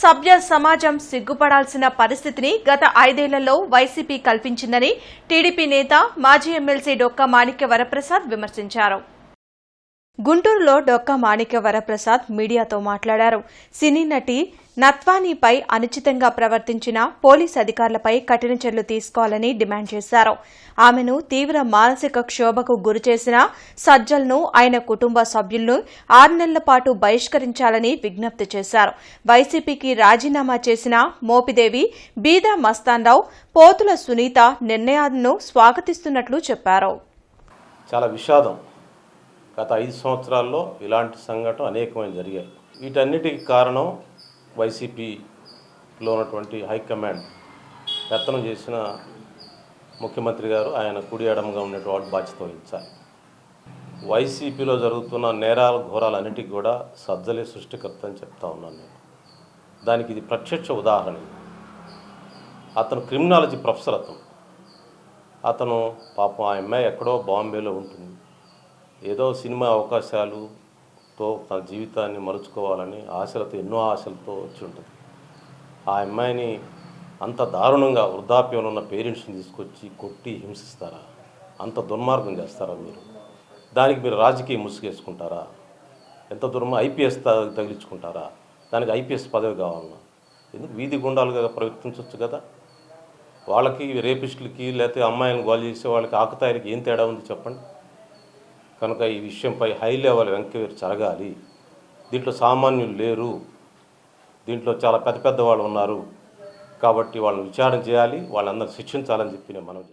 సభ్య సమాజం సిగ్గుపడాల్సిన పరిస్థితిని గత ఐదేళ్ళలో వైసీపీ కల్పించిందని టీడీపీ నేత మాజీ ఎమ్మెల్సీ డొక్క మాణిక్య వరప్రసాద్ విమర్శించారు. గుంటూరులో డొక్క మాణిక్య వరప్రసాద్ మీడియాతో మాట్లాడారు. సినీ నటి నత్వానీపై అనుచితంగా ప్రవర్తించిన పోలీస్ అధికారులపై కఠిన చర్యలు తీసుకోవాలని డిమాండ్ చేశారు. ఆమెను తీవ్ర మానసిక క్షోభకు గురిచేసిన సజ్జల్ను ఆయన కుటుంబ సభ్యులను ఆరు నెలల పాటు బహిష్కరించాలని విజ్ఞప్తి చేశారు. వైసీపీకి రాజీనామా చేసిన మోపిదేవి బీదా మస్తాన్రావు పోతుల సునీత నిర్ణయాలను స్వాగతిస్తున్నట్లు చెప్పారు. చాలా విషాదం. గత ఐదు సంవత్సరాల్లో ఇలాంటి సంఘటన అనేకమైన జరిగాయి. వీటన్నిటికి కారణం వైసీపీలో ఉన్నటువంటి హైకమాండ్ పెత్తనం చేసిన ముఖ్యమంత్రి గారు ఆయన కుడి ఎడమగా ఉన్నటువంటి బాధ్యత వహించాలి. వైసీపీలో జరుగుతున్న నేరాల ఘోరాలన్నిటికీ కూడా సజ్జలే సృష్టికర్త అని చెప్తా ఉన్నాను నేను. దానికి ఇది ప్రత్యక్ష ఉదాహరణ. అతను క్రిమినాలజీ ప్రొఫెసర్ అతను. అతను పాపం ఆ అమ్మాయి ఎక్కడో బాంబేలో ఉంటుంది. ఏదో సినిమా అవకాశాలుతో తన జీవితాన్ని మలుచుకోవాలని ఆశలతో ఎన్నో ఆశలతో వచ్చి ఉంటుంది. ఆ అమ్మాయిని అంత దారుణంగా వృద్ధాప్యంలో ఉన్న పేరెంట్స్ని తీసుకొచ్చి కొట్టి హింసిస్తారా? అంత దుర్మార్గం చేస్తారా మీరు? దానికి మీరు రాజకీయ ముసుగేసుకుంటారా? ఎంత దూరమో ఐపీఎస్ తగిలించుకుంటారా? దానికి ఐపీఎస్ పదవి కావాలన్నా? ఎందుకు వీధి గుండాలుగా ప్రవర్తించవచ్చు కదా? వాళ్ళకి రేపిస్టులకి లేకపోతే అమ్మాయిలను గోల్ చేసే వాళ్ళకి ఆకుతాయిలకి ఏం తేడా ఉంది చెప్పండి? కనుక ఈ విషయంపై హై లెవెల్ ఎంక్వైరీ జరగాలి. దీంట్లో సామాన్యులు లేరు. దీంట్లో చాలా పెద్ద పెద్ద వాళ్ళు ఉన్నారు. కాబట్టి వాళ్ళని విచారణ చేయాలి. వాళ్ళందరూ శిక్షించాలని చెప్పి నేను మనం